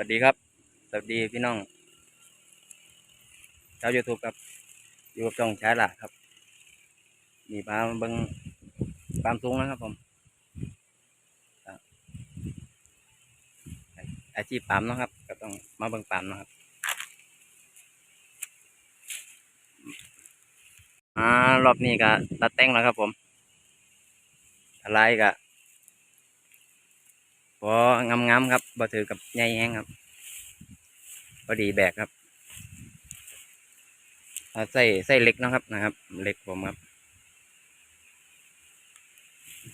วัสดีครับ สวัสดีพี่น้องชาวยูทูบครับ อยู่กับช่องช้าละครับ มีปลาเบิงปลามสูงนะครับผมอะอาชีพปามเนาะครับ ก็ต้องมาเบิงปามเนาะครับอ่ารอบนี้ก็ตัดแต่งแล้วครับผมอะไรก็ พองามๆครับบ่ถือกับใหญ่แห้งครับพอดีแบกครับใส่ใส่เล็กนะครับนะครับ เล็กผมครับ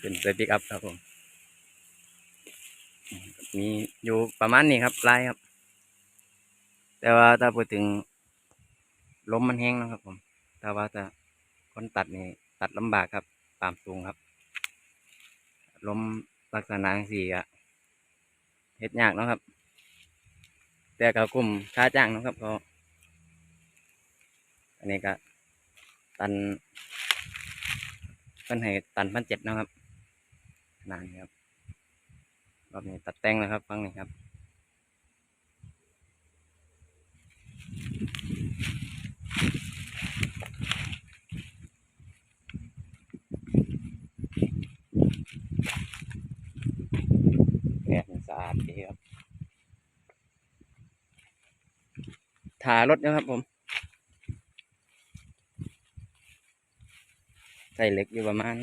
ขึ้นใส่ปิกอัพครับผมมีอยู่ประมาณนี้ครับลายครับ แต่ว่าถ้าพูดถึงลมมันแห้งนะครับผมถ้าว่าจะคนตัดนี่ตัดลำบากครับ ตามสูงครับลมลักษณะสี่อะ เห็ดยากเนาะครับ แต่ก็กลุ่มค่าจ้างเนาะครับเขาอันนี้ก็ตันเพิ่นให้ตันพันเจ็ดนะครับขนาดนี้ครับรอบนี้ตัดแต่งแล้วครับฟังนี่ครับ แดดมันสะอาดดีครับ ถารถนะครับผมใส่เหล็กอยู่ประมาณ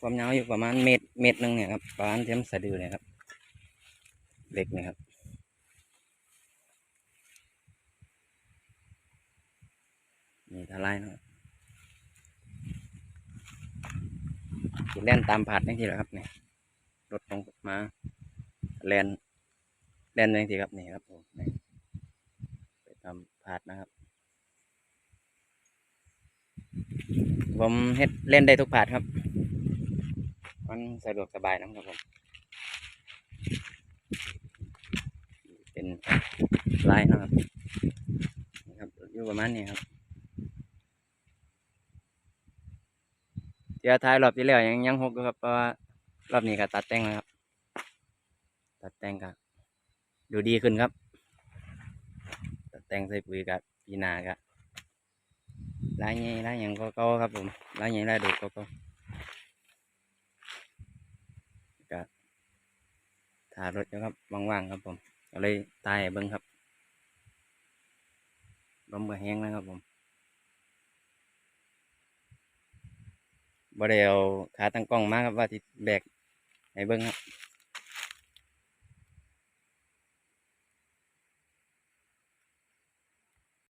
ความยาวอยู่ประมาณเมตรเมตรหนึ่งเนี่ยครับประมาณเทียมสะดือเนี่ยครับเหล็กเนี่ยครับนี่ทลายนะครับแล่นตามผาดนี่ทีแหละครับเนี่ยรถลงมาแลนแลนยังทีครับนี่ครับผมนี่าดนะครับ ผมเฮ็ดเล่นได้ทุกพาดครับ มันสะดวกสบายนะครับผม เป็นลายนะครับครับอยู่ประมาณนี้ครับเดี๋ยวท้ายรอบที่แล้วยังยังหกอยู่ครับเพราะว่ารอบนี้ก็ตัดแต่งแล้วครับ ตัดแต่งกับดูดีขึ้นครับ แต่งใส่ปุ๋ยกับปีนากับลายใหญ่ลายอย่างก็ก่าๆครับผมลายใหญ่ลายดูก็ก่าๆกับถ่ายรถอยู่ครับว่างๆครับผมก็เลยตายเบิ้งครับลมก็แห้งนะครับผมบ่ได้เอาขาตั้งกล้องมาครับว่าที่แบกให้เบิ้งครับ